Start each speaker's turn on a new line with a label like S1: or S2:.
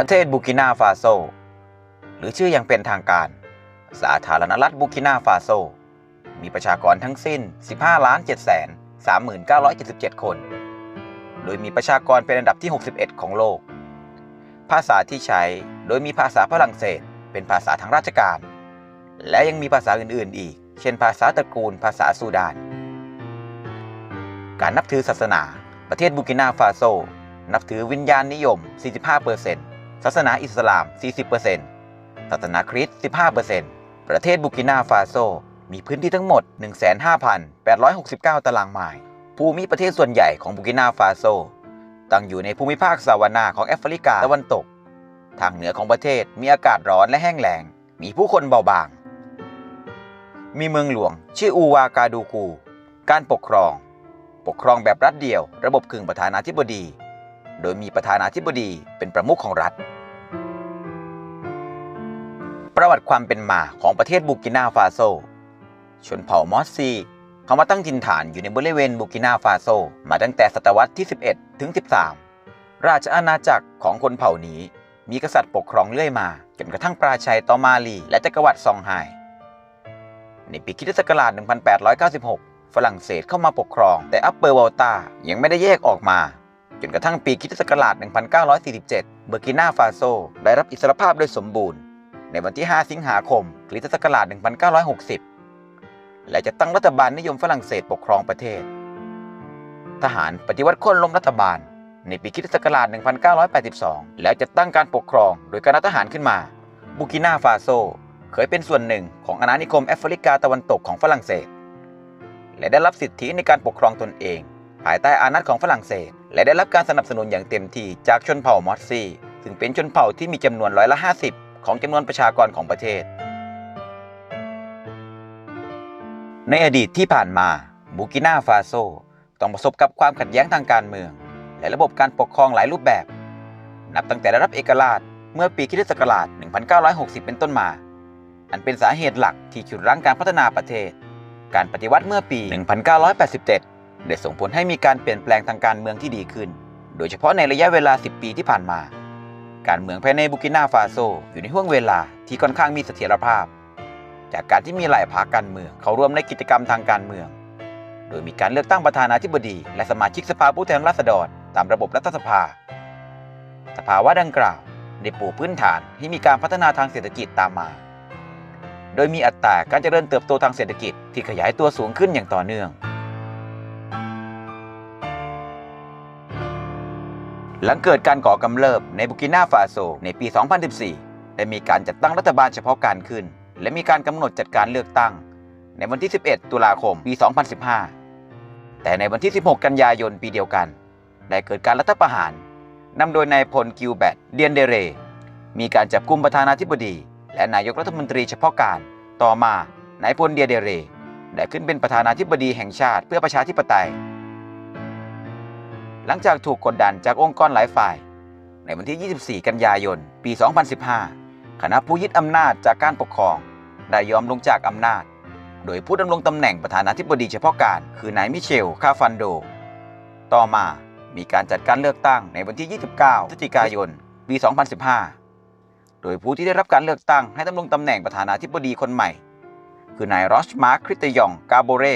S1: ประเทศบูกินาฟาโซ หรือชื่ออย่างเป็นทางการ สาธารณรัฐบูกินาฟาโซ มีประชากรทั้งสิ้น 15ล้าน7แสน3977 คน โดยมีประชากรเป็นอันดับที่ 61 ของโลก ภาษาที่ใช้โดยมีภาษาฝรั่งเศส เป็นภาษาทางราชการ และยังมีภาษาอื่นๆ อีก เช่น ภาษาตระกูล ภาษาซูดาน การนับถือศาสนา ประเทศบูกินาฟาโซ นับถือวิญญาณนิยม 45% ศาสนาอิสลาม 40%ศาสนาคริสต์15%ประเทศบูกินาฟาโซ มีพื้นที่ทั้งหมด 15,869 ตารางไมล์ ภูมิประเทศส่วนใหญ่ของบูกินาฟาโซ ตั้งอยู่ในภูมิภาคซาวานาของแอฟริกาตะวันตก ทางเหนือของประเทศมีอากาศร้อนและแห้งแล้ง มีผู้คนเบาบาง มีเมืองหลวง ชื่ออูวากาดูกู การปกครอง ปกครองแบบรัฐเดียว ระบบกึ่งประธานาธิบดี โดยมีประธานาธิบดีเป็นประมุขของรัฐ ประวัติความเป็นมาของประเทศบูกินาฟาโซ ชนเผ่ามอสซี เขามาตั้งถิ่นฐานอยู่ในบริเวณบูกินาฟาโซ มาตั้งแต่ศตวรรษที่ 11 ถึง 13 ราชอาณาจักรของคนเผ่านี้ มีกษัตริย์ปกครองเรื่อยมาจนกระทั่งปราชัยตอมาลี และจักรวรรดิซองไฮในปีคริสตศักราช 1896 ฝรั่งเศสเข้ามาปกครอง แต่อัปเปอร์วอลตายังไม่ได้แยกออกมา จนกระทั่งปีคริสตศักราช 1947 เบอร์กินาฟาโซ ได้รับอิสรภาพโดยสมบูรณ์ ในวันที่ 5 สิงหาคมคริสตศักราช 1960 และจะตั้งรัฐบาลนิยมฝรั่งเศสปกครองประเทศ ทหารปฏิวัติค่นล้มรัฐบาล ในปีคริสตศักราช 1982 แล้วจะตั้งการปกครองโดยคณะทหารขึ้นมา บูกินาฟาโซ เคยเป็นส่วนหนึ่งของอาณานิคมแอฟริกาตะวันตกของฝรั่งเศส และได้รับสิทธิในการปกครองตนเอง ภายใต้อานัตของฝรั่งเศส และได้รับการสนับสนุนอย่างเต็มที่จากชนเผ่ามอสซีซึ่งเป็นชนเผ่าที่มีจำนวนร้อยละ50 ของจำนวนประชากรของประเทศ ในอดีตที่ผ่านมาบูกินาฟาโซต้องประสบกับความขัดแย้งทางการเมือง และระบบการปกครองหลายรูปแบบ นับตั้งแต่ได้รับเอกราชเมื่อปีคริสตศักราช1960 เป็นต้นมา อันเป็นสาเหตุหลักที่ฉุดรั้งการพัฒนาประเทศ การปฏิวัติเมื่อปี 1987 ได้ส่งผลให้มีการเปลี่ยนแปลงทางการเมืองที่ดีขึ้น โดยเฉพาะในระยะเวลา 10 ปีที่ผ่านมา การเมืองภายในบูกินาฟาโซ อยู่ในห่วงเวลาที่ค่อนข้างมีเสถียรภาพ จากการที่มีหลายพรรคการเมืองเข้าร่วมในกิจกรรมทางการเมือง โดยมีการเลือกตั้งประธานาธิบดี และสมาชิกสภาผู้แทนราษฎร ตามระบบรัฐสภา สภาวะดังกล่าวได้ปูพื้นฐานให้มีการพัฒนาทางเศรษฐกิจตามมา โดยมีอัตราการเจริญเติบโตทางเศรษฐกิจที่ขยายตัวสูงขึ้นอย่างต่อเนื่อง หลังเกิดการก่อกำเริบในบุกินาฟาโซในปี 2014 ได้มีการจัดตั้งรัฐบาลเฉพาะการขึ้น และมีการกำหนดจัดการเลือกตั้ง ในวันที่ 11 ตุลาคม ปี 2015 แต่ในวันที่ 16 กันยายนปีเดียวกัน ได้เกิดการรัฐประหารนำโดยนายพลกิวแบตเดียนเดเร มีการจับกุมประธานาธิบดี และนายกรัฐมนตรีเฉพาะการ ต่อมานายพลเดียเดเร ได้ขึ้นเป็นประธานาธิบดีแห่งชาติเพื่อประชาธิปไตย หลังจากถูกกดดันจากองค์กรหลายฝ่าย ในวันที่ 24 กันยายน ปี 2015 คณะผู้ยึดอำนาจจากการปกครอง ได้ยอมลงจากอำนาจ โดยผู้ดำรงตำแหน่งประธานาธิบดีเฉพาะการ คือนายมิเชล คาฟันโด ต่อมามีการจัดการเลือกตั้งในวันที่ 29 พฤศจิกายน ปี 2015 โดยผู้ที่ได้รับการเลือกตั้งให้ดำรงตำแหน่งประธานาธิบดีคนใหม่ คือนายรอชมาร์คคริตยอง กาโบเร